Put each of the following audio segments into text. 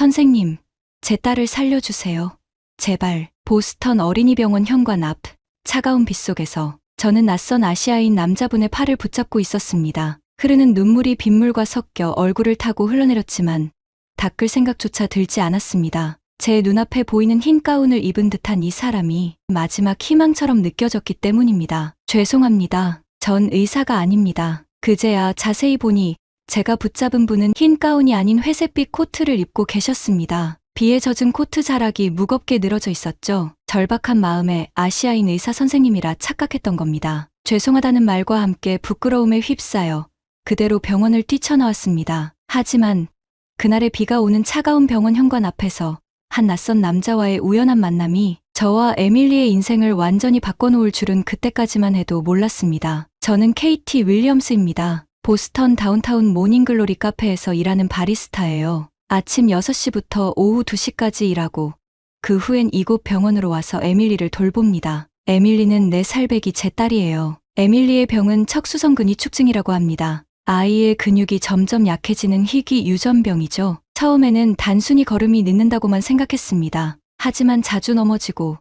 선생님, 제 딸을 살려주세요. 제발, 보스턴 어린이병원 현관 앞, 차가운 빛 속에서 저는 낯선 아시아인 남자분의 팔을 붙잡고 있었습니다. 흐르는 눈물이 빗물과 섞여 얼굴을 타고 흘러내렸지만 닦을 생각조차 들지 않았습니다. 제 눈앞에 보이는 흰 가운을 입은 듯한 이 사람이 마지막 희망처럼 느껴졌기 때문입니다. 죄송합니다. 전 의사가 아닙니다. 그제야 자세히 보니 제가 붙잡은 분은 흰 가운이 아닌 회색빛 코트를 입고 계셨습니다. 비에 젖은 코트 자락이 무겁게 늘어져 있었죠. 절박한 마음에 아시아인 의사 선생님이라 착각했던 겁니다. 죄송하다는 말과 함께 부끄러움에 휩싸여 그대로 병원을 뛰쳐나왔습니다. 하지만 그날의 비가 오는 차가운 병원 현관 앞에서 한 낯선 남자와의 우연한 만남이 저와 에밀리의 인생을 완전히 바꿔놓을 줄은 그때까지만 해도 몰랐습니다. 저는 KT 윌리엄스입니다. 보스턴 다운타운 모닝글로리 카페에서 일하는 바리스타예요. 아침 6시부터 오후 2시까지 일하고 그 후엔 이곳 병원으로 와서 에밀리를 돌봅니다. 에밀리는 4살배기 제 딸이에요. 에밀리의 병은 척수성 근위축증이라고 합니다. 아이의 근육이 점점 약해지는 희귀 유전병이죠. 처음에는 단순히 걸음이 늦는다고만 생각했습니다. 하지만 자주 넘어지고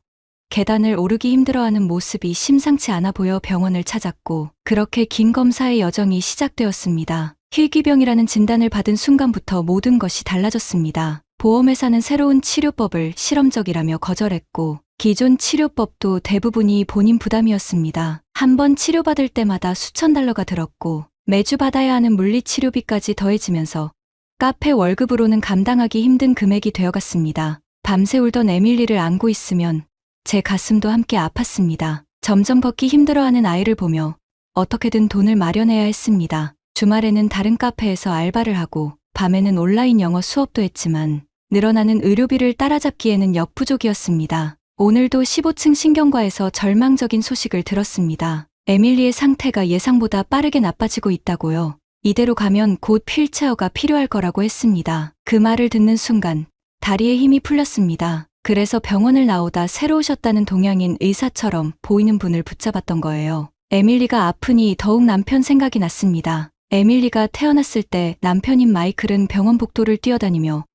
계단을 오르기 힘들어하는 모습이 심상치 않아 보여 병원을 찾았고 그렇게 긴 검사의 여정이 시작되었습니다. 희귀병이라는 진단을 받은 순간부터 모든 것이 달라졌습니다. 보험회사는 새로운 치료법을 실험적이라며 거절했고 기존 치료법도 대부분이 본인 부담이었습니다. 한 번 치료받을 때마다 수천 달러가 들었고 매주 받아야 하는 물리치료비까지 더해지면서 카페 월급으로는 감당하기 힘든 금액이 되어갔습니다. 밤새 울던 에밀리를 안고 있으면 제 가슴도 함께 아팠습니다. 점점 걷기 힘들어하는 아이를 보며 어떻게든 돈을 마련해야 했습니다. 주말에는 다른 카페에서 알바를 하고 밤에는 온라인 영어 수업도 했지만 늘어나는 의료비를 따라잡기에는 역부족이었습니다. 오늘도 15층 신경과에서 절망적인 소식을 들었습니다. 에밀리의 상태가 예상보다 빠르게 나빠지고 있다고요. 이대로 가면 곧 휠체어가 필요할 거라고 했습니다. 그 말을 듣는 순간 다리에 힘이 풀렸습니다. 그래서 병원을 나오다 새로 오셨다는 동양인 의사처럼 보이는 분을 붙잡았던 거예요. 에밀리가 아프니 더욱 남편 생각이 났습니다. 에밀리가 태어났을 때 남편인 마이클은 병원 복도를 뛰어다니며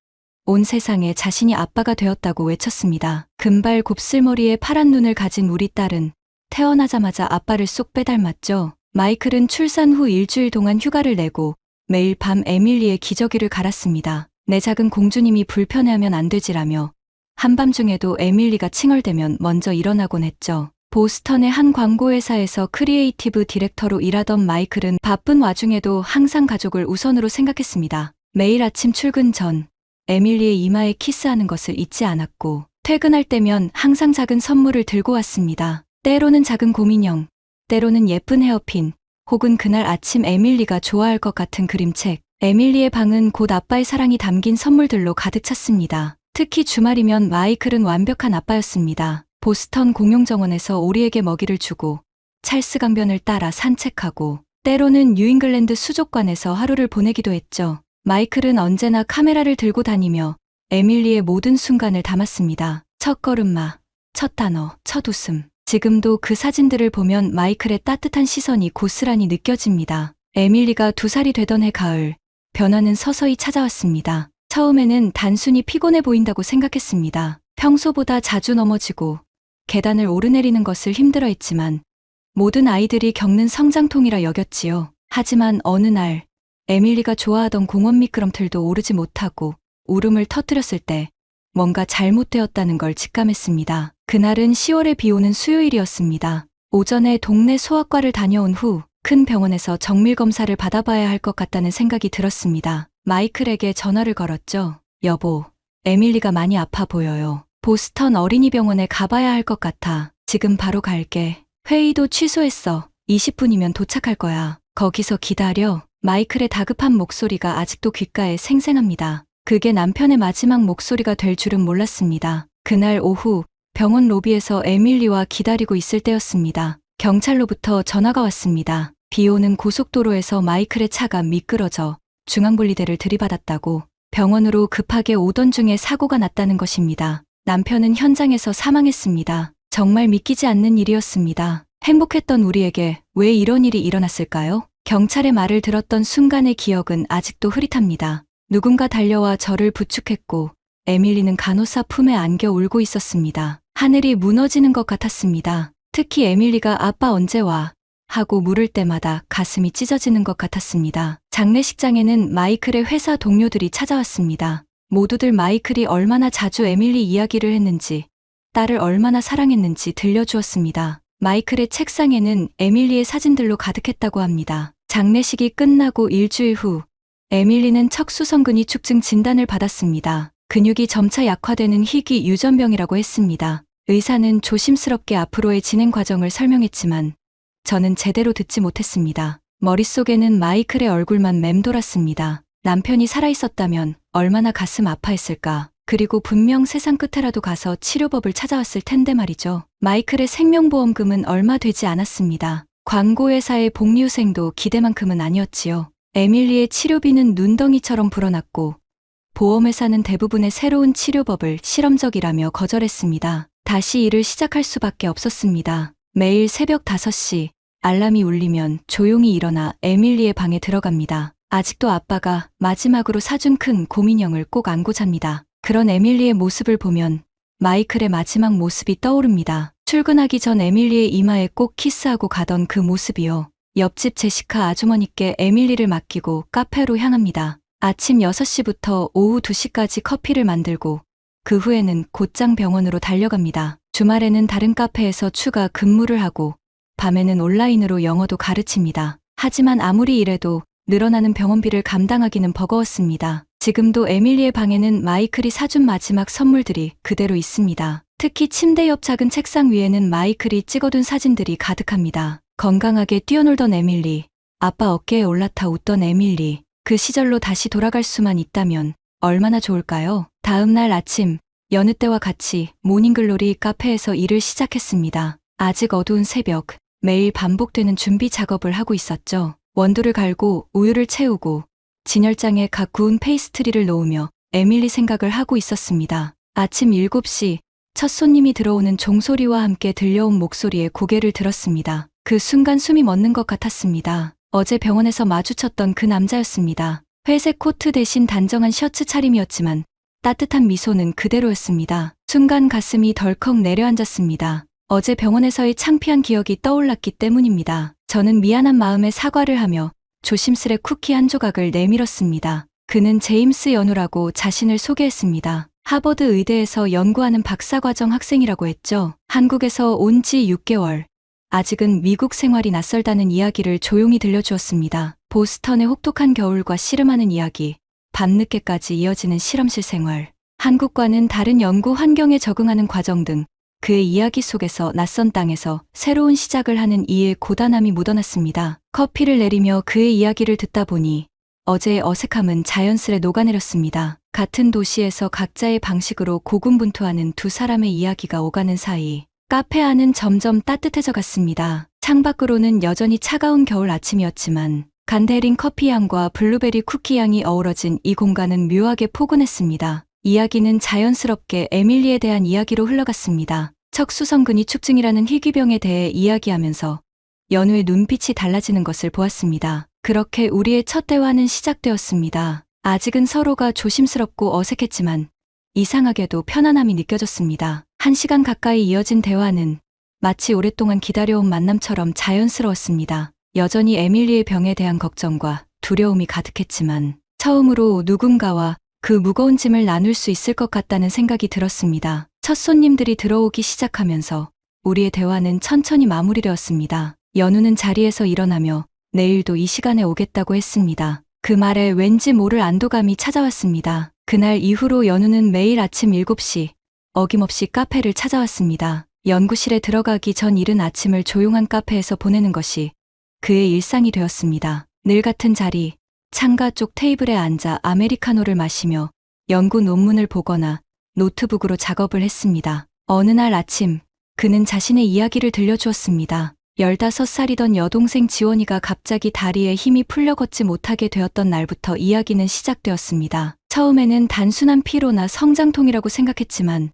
온 세상에 자신이 아빠가 되었다고 외쳤습니다. 금발 곱슬머리에 파란 눈을 가진 우리 딸은 태어나자마자 아빠를 쏙 빼닮았죠. 마이클은 출산 후 일주일 동안 휴가를 내고 매일 밤 에밀리의 기저귀를 갈았습니다. 내 작은 공주님이 불편해하면 안 되지라며 한밤중에도 에밀리가 칭얼대면 먼저 일어나곤 했죠. 보스턴의 한 광고회사에서 크리에이티브 디렉터로 일하던 마이클은 바쁜 와중에도 항상 가족을 우선으로 생각했습니다. 매일 아침 출근 전 에밀리의 이마에 키스하는 것을 잊지 않았고 퇴근할 때면 항상 작은 선물을 들고 왔습니다. 때로는 작은 곰인형, 때로는 예쁜 헤어핀, 혹은 그날 아침 에밀리가 좋아할 것 같은 그림책. 에밀리의 방은 곧 아빠의 사랑이 담긴 선물들로 가득 찼습니다. 특히 주말이면 마이클은 완벽한 아빠였습니다. 보스턴 공용정원에서 오리에게 먹이를 주고 찰스 강변을 따라 산책하고 때로는 뉴잉글랜드 수족관에서 하루를 보내기도 했죠. 마이클은 언제나 카메라를 들고 다니며 에밀리의 모든 순간을 담았습니다. 첫 걸음마, 첫 단어, 첫 웃음. 지금도 그 사진들을 보면 마이클의 따뜻한 시선이 고스란히 느껴집니다. 에밀리가 두 살이 되던 해 가을, 변화는 서서히 찾아왔습니다. 처음에는 단순히 피곤해 보인다고 생각했습니다. 평소보다 자주 넘어지고 계단을 오르내리는 것을 힘들어 했지만 모든 아이들이 겪는 성장통이라 여겼지요. 하지만 어느 날 에밀리가 좋아하던 공원 미끄럼틀도 오르지 못하고 울음을 터뜨렸을 때 뭔가 잘못되었다는 걸 직감했습니다. 그날은 10월에 비 오는 수요일이었습니다. 오전에 동네 소아과를 다녀온 후 큰 병원에서 정밀 검사를 받아봐야 할 것 같다는 생각이 들었습니다. 마이클에게 전화를 걸었죠. 여보, 에밀리가 많이 아파 보여요. 보스턴 어린이병원에 가봐야 할 것 같아. 지금 바로 갈게. 회의도 취소했어. 20분이면 도착할 거야. 거기서 기다려. 마이클의 다급한 목소리가 아직도 귓가에 생생합니다. 그게 남편의 마지막 목소리가 될 줄은 몰랐습니다. 그날 오후 병원 로비에서 에밀리와 기다리고 있을 때였습니다. 경찰로부터 전화가 왔습니다. 비 오는 고속도로에서 마이클의 차가 미끄러져 중앙분리대를 들이받았다고 병원으로 급하게 오던 중에 사고가 났다는 것입니다. 남편은 현장에서 사망했습니다. 정말 믿기지 않는 일이었습니다. 행복했던 우리에게 왜 이런 일이 일어났을까요? 경찰의 말을 들었던 순간의 기억은 아직도 흐릿합니다. 누군가 달려와 저를 부축했고 에밀리는 간호사 품에 안겨 울고 있었습니다. 하늘이 무너지는 것 같았습니다. 특히 에밀리가 아빠 언제 와? 하고 물을 때마다 가슴이 찢어지는 것 같았습니다. 장례식장에는 마이클의 회사 동료들이 찾아왔습니다. 모두들 마이클이 얼마나 자주 에밀리 이야기를 했는지, 딸을 얼마나 사랑했는지 들려주었습니다. 마이클의 책상에는 에밀리의 사진들로 가득했다고 합니다. 장례식이 끝나고 일주일 후, 에밀리는 척수성근이 축증 진단을 받았습니다. 근육이 점차 약화되는 희귀 유전병이라고 했습니다. 의사는 조심스럽게 앞으로의 진행 과정을 설명했지만 저는 제대로 듣지 못했습니다. 머릿속에는 마이클의 얼굴만 맴돌았습니다. 남편이 살아있었다면 얼마나 가슴 아파했을까. 그리고 분명 세상 끝에라도 가서 치료법을 찾아왔을 텐데 말이죠. 마이클의 생명보험금은 얼마 되지 않았습니다. 광고회사의 복리후생도 기대만큼은 아니었지요. 에밀리의 치료비는 눈덩이처럼 불어났고 보험회사는 대부분의 새로운 치료법을 실험적이라며 거절했습니다. 다시 일을 시작할 수밖에 없었습니다. 매일 새벽 5시 알람이 울리면 조용히 일어나 에밀리의 방에 들어갑니다. 아직도 아빠가 마지막으로 사준 큰 곰인형을 꼭 안고 잡니다. 그런 에밀리의 모습을 보면 마이클의 마지막 모습이 떠오릅니다. 출근하기 전 에밀리의 이마에 꼭 키스하고 가던 그 모습이요. 옆집 제시카 아주머니께 에밀리를 맡기고 카페로 향합니다. 아침 6시부터 오후 2시까지 커피를 만들고 그 후에는 곧장 병원으로 달려갑니다. 주말에는 다른 카페에서 추가 근무를 하고 밤에는 온라인으로 영어도 가르칩니다. 하지만 아무리 이래도 늘어나는 병원비를 감당하기는 버거웠습니다. 지금도 에밀리의 방에는 마이클이 사준 마지막 선물들이 그대로 있습니다. 특히 침대 옆 작은 책상 위에는 마이클이 찍어둔 사진들이 가득합니다. 건강하게 뛰어놀던 에밀리, 아빠 어깨에 올라타 웃던 에밀리, 그 시절로 다시 돌아갈 수만 있다면 얼마나 좋을까요? 다음 날 아침, 여느 때와 같이 모닝글로리 카페에서 일을 시작했습니다. 아직 어두운 새벽, 매일 반복되는 준비 작업을 하고 있었죠. 원두를 갈고 우유를 채우고 진열장에 각 구운 페이스트리를 놓으며 에밀리 생각을 하고 있었습니다. 아침 7시 첫 손님이 들어오는 종소리와 함께 들려온 목소리에 고개를 들었습니다. 그 순간 숨이 멎는 것 같았습니다. 어제 병원에서 마주쳤던 그 남자였습니다. 회색 코트 대신 단정한 셔츠 차림이었지만 따뜻한 미소는 그대로였습니다. 순간 가슴이 덜컥 내려앉았습니다. 어제 병원에서의 창피한 기억이 떠올랐기 때문입니다. 저는 미안한 마음에 사과를 하며 조심스레 쿠키 한 조각을 내밀었습니다. 그는 제임스 연우라고 자신을 소개했습니다. 하버드 의대에서 연구하는 박사과정 학생이라고 했죠. 한국에서 온 지 6개월. 아직은 미국 생활이 낯설다는 이야기를 조용히 들려주었습니다. 보스턴의 혹독한 겨울과 씨름하는 이야기, 밤늦게까지 이어지는 실험실 생활, 한국과는 다른 연구 환경에 적응하는 과정 등 그의 이야기 속에서 낯선 땅에서 새로운 시작을 하는 이의 고단함이 묻어났습니다. 커피를 내리며 그의 이야기를 듣다 보니 어제의 어색함은 자연스레 녹아내렸습니다. 같은 도시에서 각자의 방식으로 고군분투하는 두 사람의 이야기가 오가는 사이 카페 안은 점점 따뜻해져 갔습니다. 창밖으로는 여전히 차가운 겨울 아침이었지만 간데린 커피 향과 블루베리 쿠키 향이 어우러진 이 공간은 묘하게 포근했습니다. 이야기는 자연스럽게 에밀리에 대한 이야기로 흘러갔습니다. 척수성근이 축증이라는 희귀병에 대해 이야기하면서 연우의 눈빛이 달라지는 것을 보았습니다. 그렇게 우리의 첫 대화는 시작되었습니다. 아직은 서로가 조심스럽고 어색했지만 이상하게도 편안함이 느껴졌습니다. 한 시간 가까이 이어진 대화는 마치 오랫동안 기다려온 만남처럼 자연스러웠습니다. 여전히 에밀리의 병에 대한 걱정과 두려움이 가득했지만 처음으로 누군가와 그 무거운 짐을 나눌 수 있을 것 같다는 생각이 들었습니다. 첫 손님들이 들어오기 시작하면서 우리의 대화는 천천히 마무리되었습니다. 연우는 자리에서 일어나며 내일도 이 시간에 오겠다고 했습니다. 그 말에 왠지 모를 안도감이 찾아왔습니다. 그날 이후로 연우는 매일 아침 7시 어김없이 카페를 찾아왔습니다. 연구실에 들어가기 전 이른 아침을 조용한 카페에서 보내는 것이 그의 일상이 되었습니다. 늘 같은 자리, 창가 쪽 테이블에 앉아 아메리카노를 마시며 연구 논문을 보거나 노트북으로 작업을 했습니다. 어느 날 아침, 그는 자신의 이야기를 들려주었습니다. 15살이던 여동생 지원이가 갑자기 다리에 힘이 풀려 걷지 못하게 되었던 날부터 이야기는 시작되었습니다. 처음에는 단순한 피로나 성장통이라고 생각했지만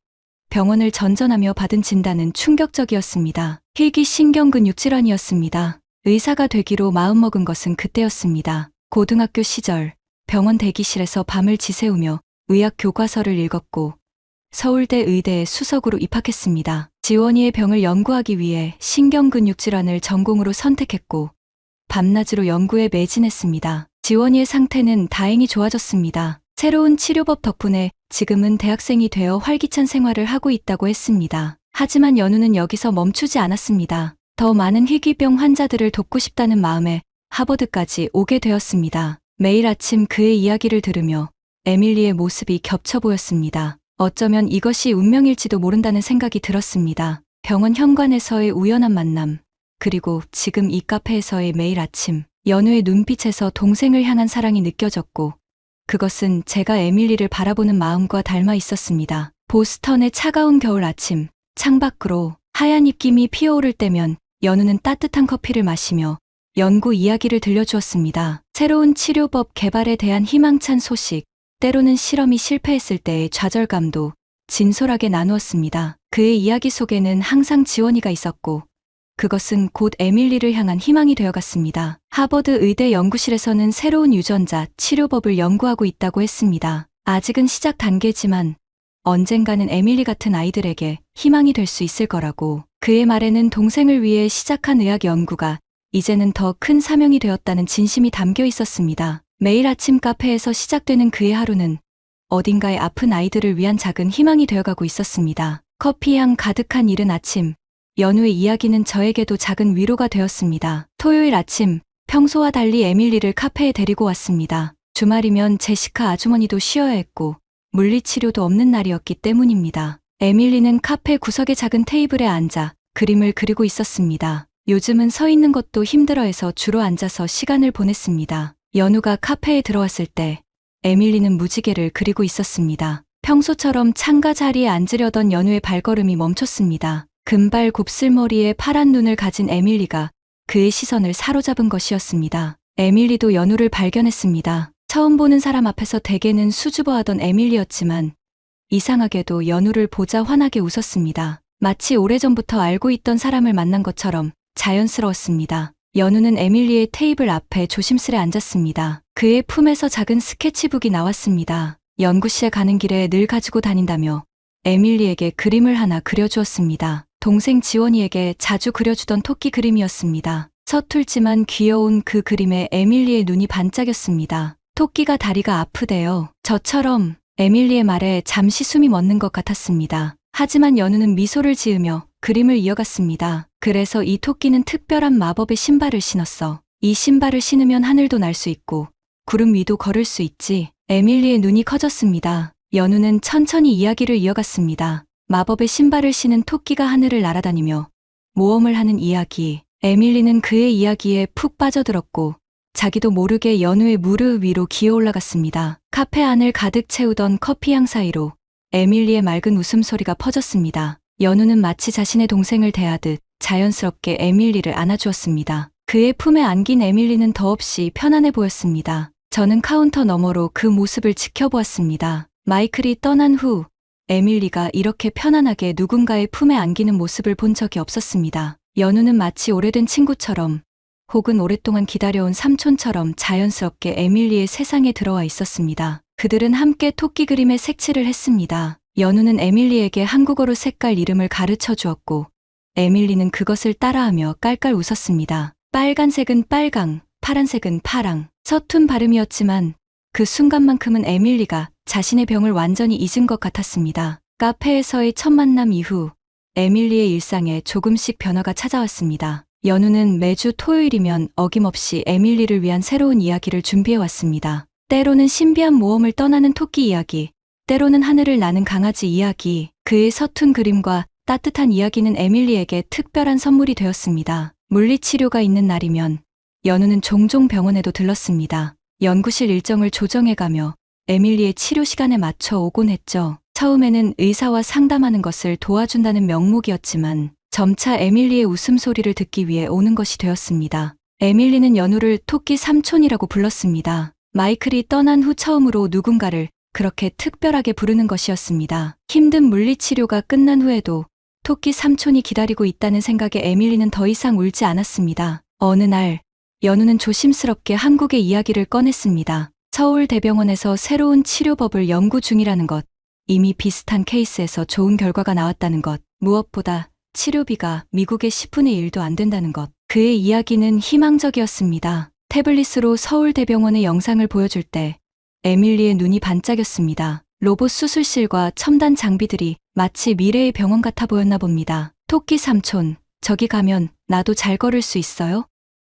병원을 전전하며 받은 진단은 충격적이었습니다. 희귀신경근육 질환이었습니다. 의사가 되기로 마음먹은 것은 그때였습니다. 고등학교 시절 병원 대기실에서 밤을 지새우며 의학 교과서를 읽었고 서울대 의대에 수석으로 입학했습니다. 지원이의 병을 연구하기 위해 신경근육 질환을 전공으로 선택했고 밤낮으로 연구에 매진했습니다. 지원이의 상태는 다행히 좋아졌습니다. 새로운 치료법 덕분에 지금은 대학생이 되어 활기찬 생활을 하고 있다고 했습니다. 하지만 연우는 여기서 멈추지 않았습니다. 더 많은 희귀병 환자들을 돕고 싶다는 마음에 하버드까지 오게 되었습니다. 매일 아침 그의 이야기를 들으며 에밀리의 모습이 겹쳐 보였습니다. 어쩌면 이것이 운명일지도 모른다는 생각이 들었습니다. 병원 현관에서의 우연한 만남, 그리고 지금 이 카페에서의 매일 아침, 연우의 눈빛에서 동생을 향한 사랑이 느껴졌고, 그것은 제가 에밀리를 바라보는 마음과 닮아 있었습니다. 보스턴의 차가운 겨울 아침, 창밖으로 하얀 입김이 피어오를 때면 연우는 따뜻한 커피를 마시며 연구 이야기를 들려주었습니다. 새로운 치료법 개발에 대한 희망찬 소식, 때로는 실험이 실패했을 때의 좌절감도 진솔하게 나누었습니다. 그의 이야기 속에는 항상 지원이가 있었고, 그것은 곧 에밀리를 향한 희망이 되어갔습니다. 하버드 의대 연구실에서는 새로운 유전자 치료법을 연구하고 있다고 했습니다. 아직은 시작 단계지만 언젠가는 에밀리 같은 아이들에게 희망이 될 수 있을 거라고 그의 말에는 동생을 위해 시작한 의학 연구가 이제는 더 큰 사명이 되었다는 진심이 담겨 있었습니다. 매일 아침 카페에서 시작되는 그의 하루는 어딘가에 아픈 아이들을 위한 작은 희망이 되어가고 있었습니다. 커피향 가득한 이른 아침, 연우의 이야기는 저에게도 작은 위로가 되었습니다. 토요일 아침, 평소와 달리 에밀리를 카페에 데리고 왔습니다. 주말이면 제시카 아주머니도 쉬어야 했고, 물리치료도 없는 날이었기 때문입니다. 에밀리는 카페 구석의 작은 테이블에 앉아 그림을 그리고 있었습니다. 요즘은 서 있는 것도 힘들어해서 주로 앉아서 시간을 보냈습니다. 연우가 카페에 들어왔을 때 에밀리는 무지개를 그리고 있었습니다. 평소처럼 창가 자리에 앉으려던 연우의 발걸음이 멈췄습니다. 금발 곱슬머리에 파란 눈을 가진 에밀리가 그의 시선을 사로잡은 것이었습니다. 에밀리도 연우를 발견했습니다. 처음 보는 사람 앞에서 대개는 수줍어하던 에밀리였지만 이상하게도 연우를 보자 환하게 웃었습니다. 마치 오래전부터 알고 있던 사람을 만난 것처럼 자연스러웠습니다. 연우는 에밀리의 테이블 앞에 조심스레 앉았습니다. 그의 품에서 작은 스케치북이 나왔습니다. 연구실에 가는 길에 늘 가지고 다닌다며 에밀리에게 그림을 하나 그려주었습니다. 동생 지원이에게 자주 그려주던 토끼 그림이었습니다. 서툴지만 귀여운 그 그림에 에밀리의 눈이 반짝였습니다. 토끼가 다리가 아프대요. 저처럼 에밀리의 말에 잠시 숨이 멎는 것 같았습니다. 하지만 연우는 미소를 지으며 그림을 이어갔습니다. 그래서 이 토끼는 특별한 마법의 신발을 신었어. 이 신발을 신으면 하늘도 날 수 있고 구름 위도 걸을 수 있지. 에밀리의 눈이 커졌습니다. 연우는 천천히 이야기를 이어갔습니다. 마법의 신발을 신은 토끼가 하늘을 날아다니며 모험을 하는 이야기. 에밀리는 그의 이야기에 푹 빠져들었고 자기도 모르게 연우의 무릎 위로 기어 올라갔습니다. 카페 안을 가득 채우던 커피향 사이로 에밀리의 맑은 웃음소리가 퍼졌습니다. 연우는 마치 자신의 동생을 대하듯 자연스럽게 에밀리를 안아주었습니다. 그의 품에 안긴 에밀리는 더없이 편안해 보였습니다. 저는 카운터 너머로 그 모습을 지켜보았습니다. 마이클이 떠난 후 에밀리가 이렇게 편안하게 누군가의 품에 안기는 모습을 본 적이 없었습니다. 연우는 마치 오래된 친구처럼 혹은 오랫동안 기다려온 삼촌처럼 자연스럽게 에밀리의 세상에 들어와 있었습니다. 그들은 함께 토끼 그림에 색칠을 했습니다. 연우는 에밀리에게 한국어로 색깔 이름을 가르쳐 주었고, 에밀리는 그것을 따라하며 깔깔 웃었습니다. 빨간색은 빨강, 파란색은 파랑. 서툰 발음이었지만 그 순간만큼은 에밀리가 자신의 병을 완전히 잊은 것 같았습니다. 카페에서의 첫 만남 이후 에밀리의 일상에 조금씩 변화가 찾아왔습니다. 연우는 매주 토요일이면 어김없이 에밀리를 위한 새로운 이야기를 준비해왔습니다. 때로는 신비한 모험을 떠나는 토끼 이야기, 때로는 하늘을 나는 강아지 이야기, 그의 서툰 그림과 따뜻한 이야기는 에밀리에게 특별한 선물이 되었습니다. 물리치료가 있는 날이면 연우는 종종 병원에도 들렀습니다. 연구실 일정을 조정해가며 에밀리의 치료 시간에 맞춰 오곤 했죠. 처음에는 의사와 상담하는 것을 도와준다는 명목이었지만 점차 에밀리의 웃음소리를 듣기 위해 오는 것이 되었습니다. 에밀리는 연우를 토끼 삼촌이라고 불렀습니다. 마이클이 떠난 후 처음으로 누군가를 그렇게 특별하게 부르는 것이었습니다. 힘든 물리치료가 끝난 후에도 토끼 삼촌이 기다리고 있다는 생각에 에밀리는 더 이상 울지 않았습니다. 어느 날, 연우는 조심스럽게 한국의 이야기를 꺼냈습니다. 서울대병원에서 새로운 치료법을 연구 중이라는 것, 이미 비슷한 케이스에서 좋은 결과가 나왔다는 것, 무엇보다 치료비가 미국의 10분의 1도 안 된다는 것. 그의 이야기는 희망적이었습니다. 태블릿으로 서울대병원의 영상을 보여줄 때 에밀리의 눈이 반짝였습니다. 로봇 수술실과 첨단 장비들이 마치 미래의 병원 같아 보였나 봅니다. 토끼 삼촌, 저기 가면 나도 잘 걸을 수 있어요?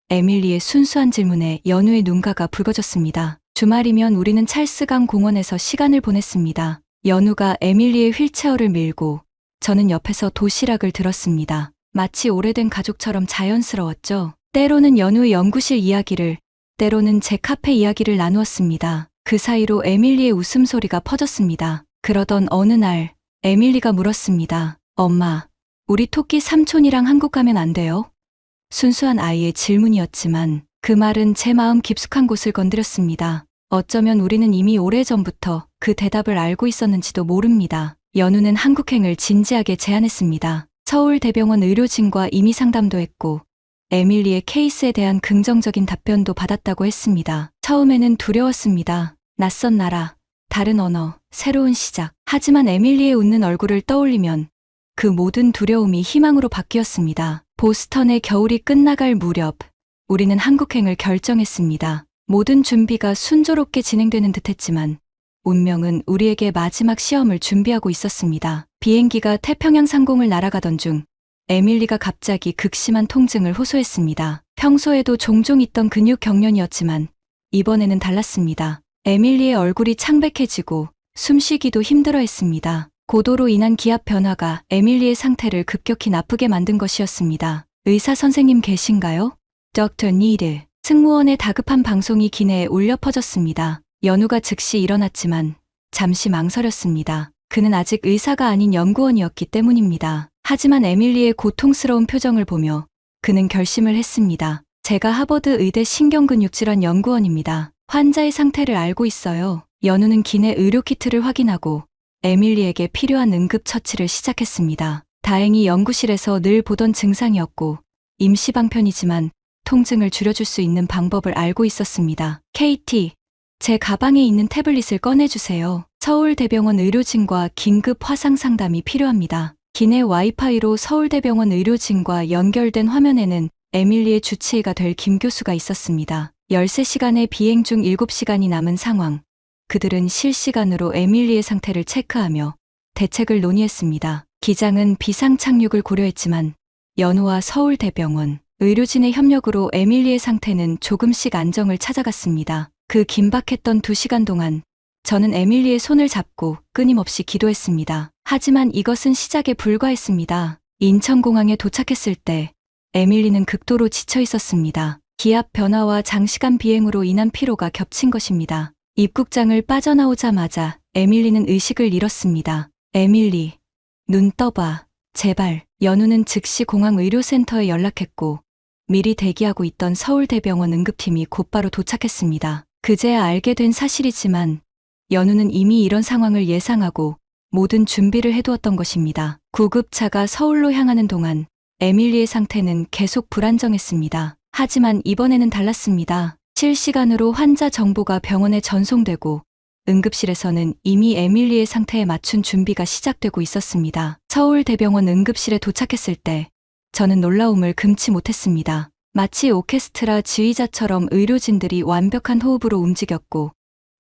에밀리의 순수한 질문에 연우의 눈가가 붉어졌습니다. 주말이면 우리는 찰스강 공원에서 시간을 보냈습니다. 연우가 에밀리의 휠체어를 밀고 저는 옆에서 도시락을 들었습니다. 마치 오래된 가족처럼 자연스러웠죠. 때로는 연우의 연구실 이야기를, 때로는 제 카페 이야기를 나누었습니다. 그 사이로 에밀리의 웃음소리가 퍼졌습니다. 그러던 어느 날, 에밀리가 물었습니다. 엄마, 우리 토끼 삼촌이랑 한국 가면 안 돼요? 순수한 아이의 질문이었지만 그 말은 제 마음 깊숙한 곳을 건드렸습니다. 어쩌면 우리는 이미 오래전부터 그 대답을 알고 있었는지도 모릅니다. 연우는 한국행을 진지하게 제안했습니다. 서울대병원 의료진과 이미 상담도 했고 에밀리의 케이스에 대한 긍정적인 답변도 받았다고 했습니다. 처음에는 두려웠습니다. 낯선 나라, 다른 언어, 새로운 시작. 하지만 에밀리의 웃는 얼굴을 떠올리면 그 모든 두려움이 희망으로 바뀌었습니다. 보스턴의 겨울이 끝나갈 무렵, 우리는 한국행을 결정했습니다. 모든 준비가 순조롭게 진행되는 듯 했지만, 운명은 우리에게 마지막 시험을 준비하고 있었습니다. 비행기가 태평양 상공을 날아가던 중, 에밀리가 갑자기 극심한 통증을 호소했습니다. 평소에도 종종 있던 근육 경련이었지만, 이번에는 달랐습니다. 에밀리의 얼굴이 창백해지고, 숨쉬기도 힘들어 했습니다. 고도로 인한 기압 변화가 에밀리의 상태를 급격히 나쁘게 만든 것이었습니다. 의사 선생님 계신가요? Dr. Needle. 승무원의 다급한 방송이 기내에 울려 퍼졌습니다. 연우가 즉시 일어났지만 잠시 망설였습니다. 그는 아직 의사가 아닌 연구원이었기 때문입니다. 하지만 에밀리의 고통스러운 표정을 보며 그는 결심을 했습니다. 제가 하버드 의대 신경근육질환 연구원입니다. 환자의 상태를 알고 있어요. 연우는 기내 의료 키트를 확인하고 에밀리에게 필요한 응급처치를 시작했습니다. 다행히 연구실에서 늘 보던 증상이었고 임시방편이지만 통증을 줄여줄 수 있는 방법을 알고 있었습니다. KT, 제 가방에 있는 태블릿을 꺼내주세요. 서울대병원 의료진과 긴급 화상 상담이 필요합니다. 기내 와이파이로 서울대병원 의료진과 연결된 화면에는 에밀리의 주치의가 될 김 교수가 있었습니다. 13시간의 비행 중 7시간이 남은 상황. 그들은 실시간으로 에밀리의 상태를 체크하며 대책을 논의했습니다. 기장은 비상 착륙을 고려했지만 연우와 서울대병원, 의료진의 협력으로 에밀리의 상태는 조금씩 안정을 찾아갔습니다. 그 긴박했던 두 시간 동안 저는 에밀리의 손을 잡고 끊임없이 기도했습니다. 하지만 이것은 시작에 불과했습니다. 인천공항에 도착했을 때 에밀리는 극도로 지쳐 있었습니다. 기압 변화와 장시간 비행으로 인한 피로가 겹친 것입니다. 입국장을 빠져나오자마자 에밀리는 의식을 잃었습니다. 에밀리, 눈 떠봐. 제발. 연우는 즉시 공항 의료센터에 연락했고 미리 대기하고 있던 서울대병원 응급팀이 곧바로 도착했습니다. 그제야 알게 된 사실이지만 연우는 이미 이런 상황을 예상하고 모든 준비를 해두었던 것입니다. 구급차가 서울로 향하는 동안 에밀리의 상태는 계속 불안정했습니다. 하지만 이번에는 달랐습니다. 실시간으로 환자 정보가 병원에 전송되고 응급실에서는 이미 에밀리의 상태에 맞춘 준비가 시작되고 있었습니다. 서울대병원 응급실에 도착했을 때 저는 놀라움을 금치 못했습니다. 마치 오케스트라 지휘자처럼 의료진들이 완벽한 호흡으로 움직였고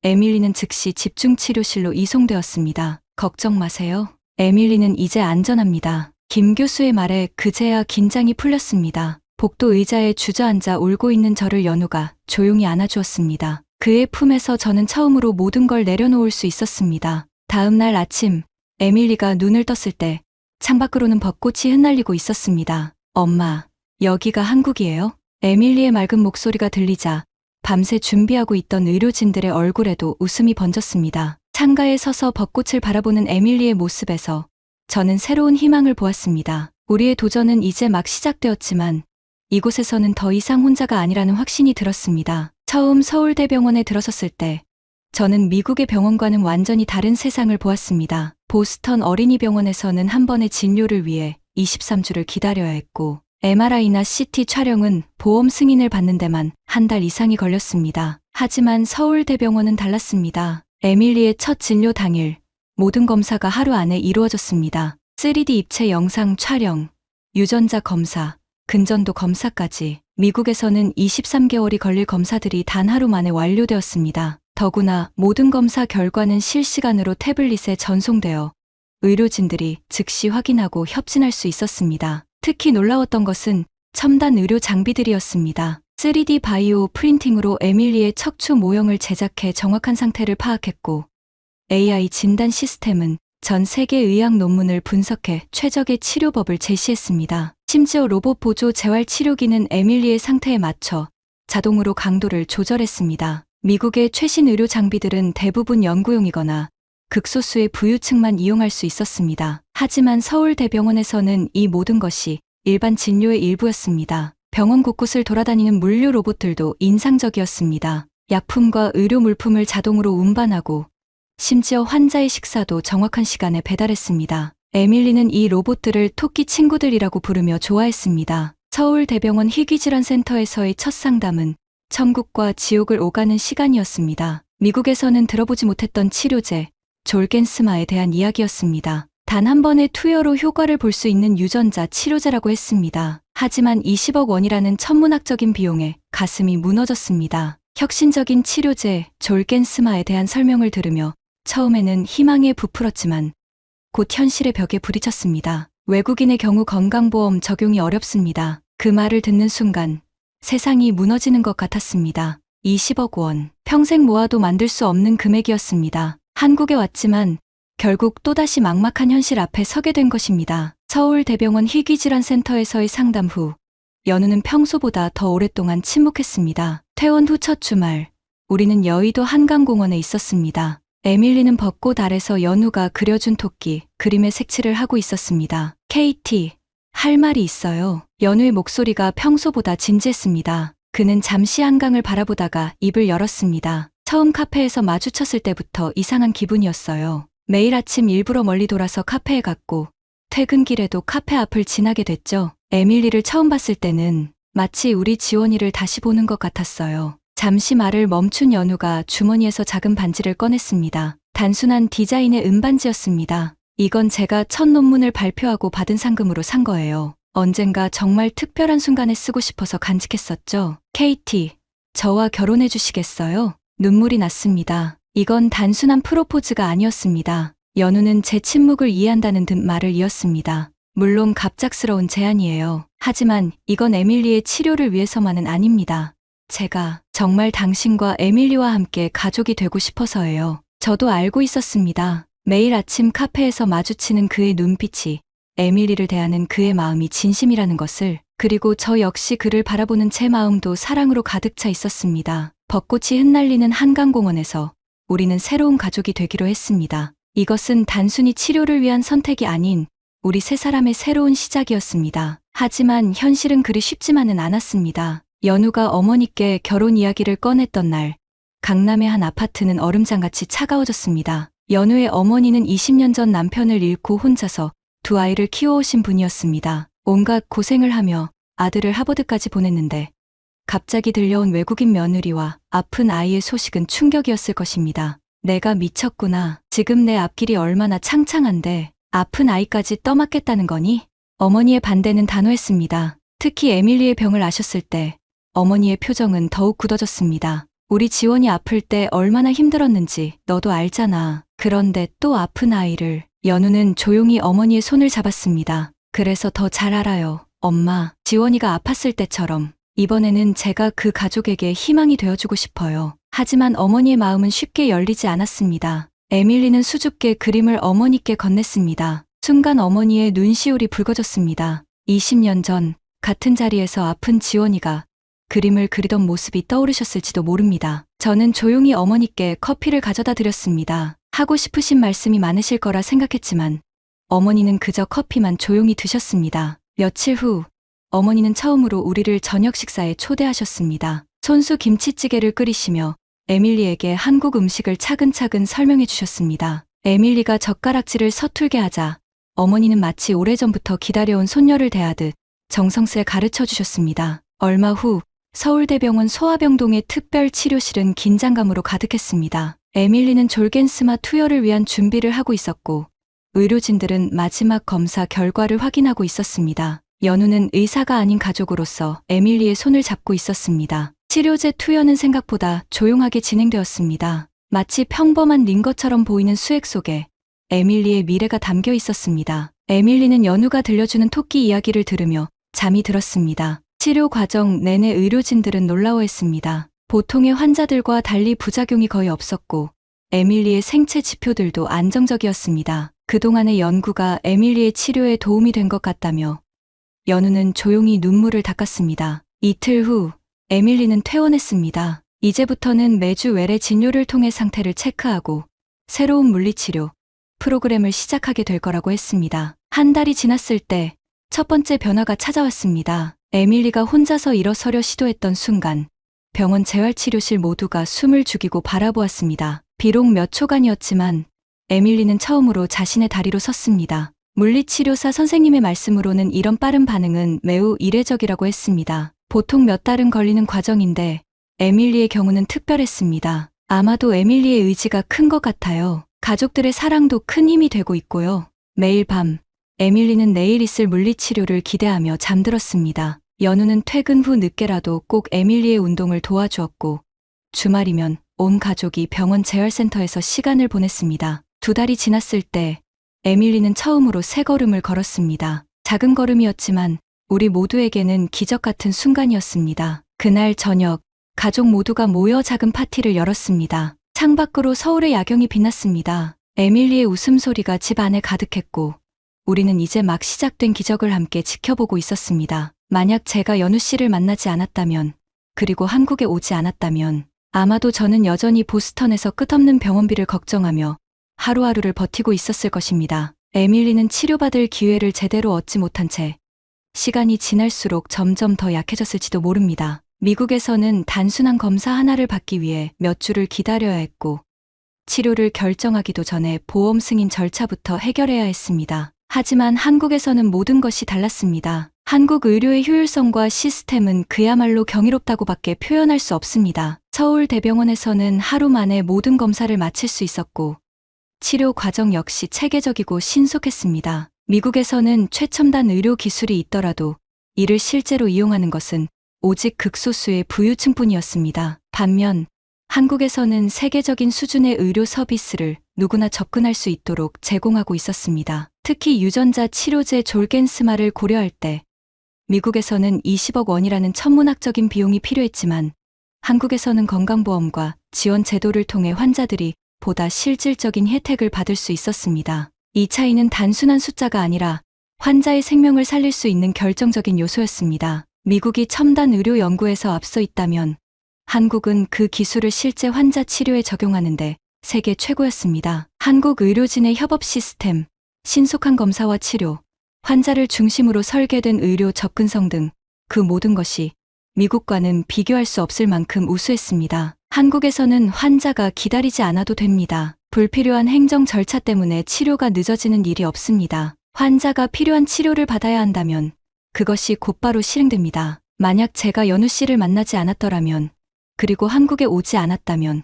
에밀리는 즉시 집중치료실로 이송되었습니다. 걱정 마세요. 에밀리는 이제 안전합니다. 김 교수의 말에 그제야 긴장이 풀렸습니다. 복도 의자에 주저앉아 울고 있는 저를 연우가 조용히 안아주었습니다. 그의 품에서 저는 처음으로 모든 걸 내려놓을 수 있었습니다. 다음 날 아침, 에밀리가 눈을 떴을 때 창밖으로는 벚꽃이 흩날리고 있었습니다. 엄마, 여기가 한국이에요? 에밀리의 맑은 목소리가 들리자 밤새 준비하고 있던 의료진들의 얼굴에도 웃음이 번졌습니다. 창가에 서서 벚꽃을 바라보는 에밀리의 모습에서 저는 새로운 희망을 보았습니다. 우리의 도전은 이제 막 시작되었지만 이곳에서는 더 이상 혼자가 아니라는 확신이 들었습니다. 처음 서울대병원에 들어섰을 때 저는 미국의 병원과는 완전히 다른 세상을 보았습니다. 보스턴 어린이병원에서는 한 번의 진료를 위해 23주를 기다려야 했고 MRI나 CT 촬영은 보험 승인을 받는 데만 한 달 이상이 걸렸습니다. 하지만 서울대병원은 달랐습니다. 에밀리의 첫 진료 당일 모든 검사가 하루 안에 이루어졌습니다. 3D 입체 영상 촬영, 유전자 검사, 근전도 검사까지 미국에서는 23개월이 걸릴 검사들이 단 하루 만에 완료되었습니다. 더구나 모든 검사 결과는 실시간으로 태블릿에 전송되어 의료진들이 즉시 확인하고 협진할 수 있었습니다. 특히 놀라웠던 것은 첨단 의료 장비들이었습니다. 3D 바이오 프린팅으로 에밀리의 척추 모형을 제작해 정확한 상태를 파악했고 AI 진단 시스템은 전 세계 의학 논문을 분석해 최적의 치료법을 제시했습니다. 심지어 로봇 보조 재활 치료기는 에밀리의 상태에 맞춰 자동으로 강도를 조절했습니다. 미국의 최신 의료 장비들은 대부분 연구용이거나 극소수의 부유층만 이용할 수 있었습니다. 하지만 서울대병원에서는 이 모든 것이 일반 진료의 일부였습니다. 병원 곳곳을 돌아다니는 물류 로봇들도 인상적이었습니다. 약품과 의료 물품을 자동으로 운반하고 심지어 환자의 식사도 정확한 시간에 배달했습니다. 에밀리는 이 로봇들을 토끼 친구들이라고 부르며 좋아했습니다. 서울대병원 희귀질환센터에서의 첫 상담은 천국과 지옥을 오가는 시간이었습니다. 미국에서는 들어보지 못했던 치료제, 졸겐스마에 대한 이야기였습니다. 단 한 번의 투여로 효과를 볼 수 있는 유전자 치료제라고 했습니다. 하지만 20억 원이라는 천문학적인 비용에 가슴이 무너졌습니다. 혁신적인 치료제 졸겐스마에 대한 설명을 들으며 처음에는 희망에 부풀었지만 곧 현실의 벽에 부딪혔습니다. 외국인의 경우 건강보험 적용이 어렵습니다. 그 말을 듣는 순간 세상이 무너지는 것 같았습니다. 20억 원. 평생 모아도 만들 수 없는 금액이었습니다. 한국에 왔지만 결국 또다시 막막한 현실 앞에 서게 된 것입니다. 서울대병원 희귀질환센터에서의 상담 후 연우는 평소보다 더 오랫동안 침묵했습니다. 퇴원 후 첫 주말 우리는 여의도 한강공원에 있었습니다. 에밀리는 벚꽃 아래서 연우가 그려준 토끼 그림에 색칠을 하고 있었습니다. KT 할 말이 있어요. 연우의 목소리가 평소보다 진지했습니다. 그는 잠시 한강을 바라보다가 입을 열었습니다. 처음 카페에서 마주쳤을 때부터 이상한 기분이었어요. 매일 아침 일부러 멀리 돌아서 카페에 갔고 퇴근길에도 카페 앞을 지나게 됐죠. 에밀리를 처음 봤을 때는 마치 우리 지원이를 다시 보는 것 같았어요. 잠시 말을 멈춘 연우가 주머니에서 작은 반지를 꺼냈습니다. 단순한 디자인의 은반지였습니다. 이건 제가 첫 논문을 발표하고 받은 상금으로 산 거예요. 언젠가 정말 특별한 순간에 쓰고 싶어서 간직했었죠. KT, 저와 결혼해 주시겠어요? 눈물이 났습니다. 이건 단순한 프로포즈가 아니었습니다. 연우는 제 침묵을 이해한다는 듯 말을 이었습니다. 물론 갑작스러운 제안이에요. 하지만 이건 에밀리의 치료를 위해서만은 아닙니다. 제가 정말 당신과 에밀리와 함께 가족이 되고 싶어서예요. 저도 알고 있었습니다. 매일 아침 카페에서 마주치는 그의 눈빛이 에밀리를 대하는 그의 마음이 진심이라는 것을 그리고 저 역시 그를 바라보는 제 마음도 사랑으로 가득 차 있었습니다. 벚꽃이 흩날리는 한강공원에서 우리는 새로운 가족이 되기로 했습니다. 이것은 단순히 치료를 위한 선택이 아닌 우리 세 사람의 새로운 시작이었습니다. 하지만 현실은 그리 쉽지만은 않았습니다. 연우가 어머니께 결혼 이야기를 꺼냈던 날, 강남의 한 아파트는 얼음장같이 차가워졌습니다. 연우의 어머니는 20년 전 남편을 잃고 혼자서 두 아이를 키워오신 분이었습니다. 온갖 고생을 하며 아들을 하버드까지 보냈는데 갑자기 들려온 외국인 며느리와 아픈 아이의 소식은 충격이었을 것입니다. 내가 미쳤구나. 지금 내 앞길이 얼마나 창창한데 아픈 아이까지 떠맡겠다는 거니? 어머니의 반대는 단호했습니다. 특히 에밀리의 병을 아셨을 때 어머니의 표정은 더욱 굳어졌습니다. 우리 지원이 아플 때 얼마나 힘들었는지 너도 알잖아. 그런데 또 아픈 아이를 연우는 조용히 어머니의 손을 잡았습니다. 그래서 더 잘 알아요. 엄마, 지원이가 아팠을 때처럼 이번에는 제가 그 가족에게 희망이 되어주고 싶어요. 하지만 어머니의 마음은 쉽게 열리지 않았습니다. 에밀리는 수줍게 그림을 어머니께 건넸습니다. 순간 어머니의 눈시울이 붉어졌습니다. 20년 전 같은 자리에서 아픈 지원이가 그림을 그리던 모습이 떠오르셨을지도 모릅니다. 저는 조용히 어머니께 커피를 가져다 드렸습니다. 하고 싶으신 말씀이 많으실 거라 생각했지만 어머니는 그저 커피만 조용히 드셨습니다. 며칠 후 어머니는 처음으로 우리를 저녁 식사에 초대하셨습니다. 손수 김치찌개를 끓이시며 에밀리에게 한국 음식을 차근차근 설명해 주셨습니다. 에밀리가 젓가락질을 서툴게 하자 어머니는 마치 오래전부터 기다려온 손녀를 대하듯 정성스레 가르쳐 주셨습니다. 얼마 후 서울대병원 소아병동의 특별 치료실은 긴장감으로 가득했습니다. 에밀리는 졸겐스마 투여를 위한 준비를 하고 있었고 의료진들은 마지막 검사 결과를 확인하고 있었습니다. 연우는 의사가 아닌 가족으로서 에밀리의 손을 잡고 있었습니다. 치료제 투여는 생각보다 조용하게 진행되었습니다. 마치 평범한 링 것처럼 보이는 수액 속에 에밀리의 미래가 담겨 있었습니다. 에밀리는 연우가 들려주는 토끼 이야기를 들으며 잠이 들었습니다. 치료 과정 내내 의료진들은 놀라워했습니다. 보통의 환자들과 달리 부작용이 거의 없었고 에밀리의 생체 지표들도 안정적이었습니다. 그동안의 연구가 에밀리의 치료에 도움이 된 것 같다며 연우는 조용히 눈물을 닦았습니다. 이틀 후 에밀리는 퇴원했습니다. 이제부터는 매주 외래 진료를 통해 상태를 체크하고 새로운 물리치료 프로그램을 시작하게 될 거라고 했습니다. 한 달이 지났을 때 첫 번째 변화가 찾아왔습니다. 에밀리가 혼자서 일어서려 시도했던 순간 병원 재활치료실 모두가 숨을 죽이고 바라보았습니다. 비록 몇 초간이었지만 에밀리는 처음으로 자신의 다리로 섰습니다. 물리치료사 선생님의 말씀으로는 이런 빠른 반응은 매우 이례적이라고 했습니다. 보통 몇 달은 걸리는 과정인데 에밀리의 경우는 특별했습니다. 아마도 에밀리의 의지가 큰 것 같아요. 가족들의 사랑도 큰 힘이 되고 있고요. 매일 밤 에밀리는 내일 있을 물리치료를 기대하며 잠들었습니다. 연우는 퇴근 후 늦게라도 꼭 에밀리의 운동을 도와주었고 주말이면 온 가족이 병원 재활센터에서 시간을 보냈습니다. 두 달이 지났을 때 에밀리는 처음으로 새 걸음을 걸었습니다. 작은 걸음이었지만 우리 모두에게는 기적 같은 순간이었습니다. 그날 저녁 가족 모두가 모여 작은 파티를 열었습니다. 창밖으로 서울의 야경이 빛났습니다. 에밀리의 웃음소리가 집 안에 가득했고 우리는 이제 막 시작된 기적을 함께 지켜보고 있었습니다. 만약 제가 연우 씨를 만나지 않았다면 그리고 한국에 오지 않았다면 아마도 저는 여전히 보스턴에서 끝없는 병원비를 걱정하며 하루하루를 버티고 있었을 것입니다. 에밀리는 치료받을 기회를 제대로 얻지 못한 채 시간이 지날수록 점점 더 약해졌을지도 모릅니다. 미국에서는 단순한 검사 하나를 받기 위해 몇 주를 기다려야 했고 치료를 결정하기도 전에 보험 승인 절차부터 해결해야 했습니다. 하지만 한국에서는 모든 것이 달랐습니다. 한국 의료의 효율성과 시스템은 그야말로 경이롭다고밖에 표현할 수 없습니다. 서울 대병원에서는 하루 만에 모든 검사를 마칠 수 있었고 치료 과정 역시 체계적이고 신속했습니다. 미국에서는 최첨단 의료 기술이 있더라도 이를 실제로 이용하는 것은 오직 극소수의 부유층뿐이었습니다. 반면 한국에서는 세계적인 수준의 의료 서비스를 누구나 접근할 수 있도록 제공하고 있었습니다. 특히 유전자 치료제 졸겐스마를 고려할 때 미국에서는 20억 원이라는 천문학적인 비용이 필요했지만 한국에서는 건강보험과 지원 제도를 통해 환자들이 보다 실질적인 혜택을 받을 수 있었습니다. 이 차이는 단순한 숫자가 아니라 환자의 생명을 살릴 수 있는 결정적인 요소였습니다. 미국이 첨단 의료 연구에서 앞서 있다면 한국은 그 기술을 실제 환자 치료에 적용하는데 세계 최고였습니다. 한국 의료진의 협업 시스템, 신속한 검사와 치료, 환자를 중심으로 설계된 의료 접근성 등 그 모든 것이 미국과는 비교할 수 없을 만큼 우수했습니다. 한국에서는 환자가 기다리지 않아도 됩니다. 불필요한 행정 절차 때문에 치료가 늦어지는 일이 없습니다. 환자가 필요한 치료를 받아야 한다면 그것이 곧바로 실행됩니다. 만약 제가 연우 씨를 만나지 않았더라면 그리고 한국에 오지 않았다면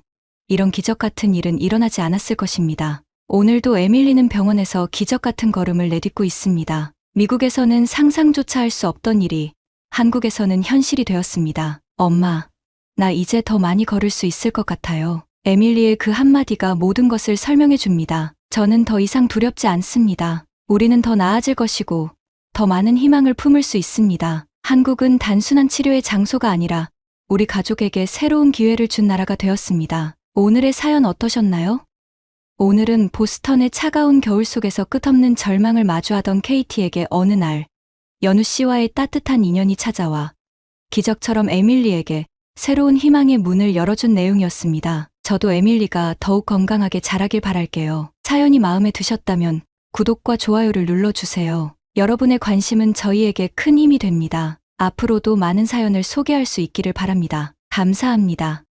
이런 기적 같은 일은 일어나지 않았을 것입니다. 오늘도 에밀리는 병원에서 기적 같은 걸음을 내딛고 있습니다. 미국에서는 상상조차 할 수 없던 일이 한국에서는 현실이 되었습니다. 엄마, 나 이제 더 많이 걸을 수 있을 것 같아요. 에밀리의 그 한마디가 모든 것을 설명해 줍니다. 저는 더 이상 두렵지 않습니다. 우리는 더 나아질 것이고 더 많은 희망을 품을 수 있습니다. 한국은 단순한 치료의 장소가 아니라 우리 가족에게 새로운 기회를 준 나라가 되었습니다. 오늘의 사연 어떠셨나요? 오늘은 보스턴의 차가운 겨울 속에서 끝없는 절망을 마주하던 케이티에게 어느 날 연우 씨와의 따뜻한 인연이 찾아와 기적처럼 에밀리에게 새로운 희망의 문을 열어준 내용이었습니다. 저도 에밀리가 더욱 건강하게 자라길 바랄게요. 사연이 마음에 드셨다면 구독과 좋아요를 눌러주세요. 여러분의 관심은 저희에게 큰 힘이 됩니다. 앞으로도 많은 사연을 소개할 수 있기를 바랍니다. 감사합니다.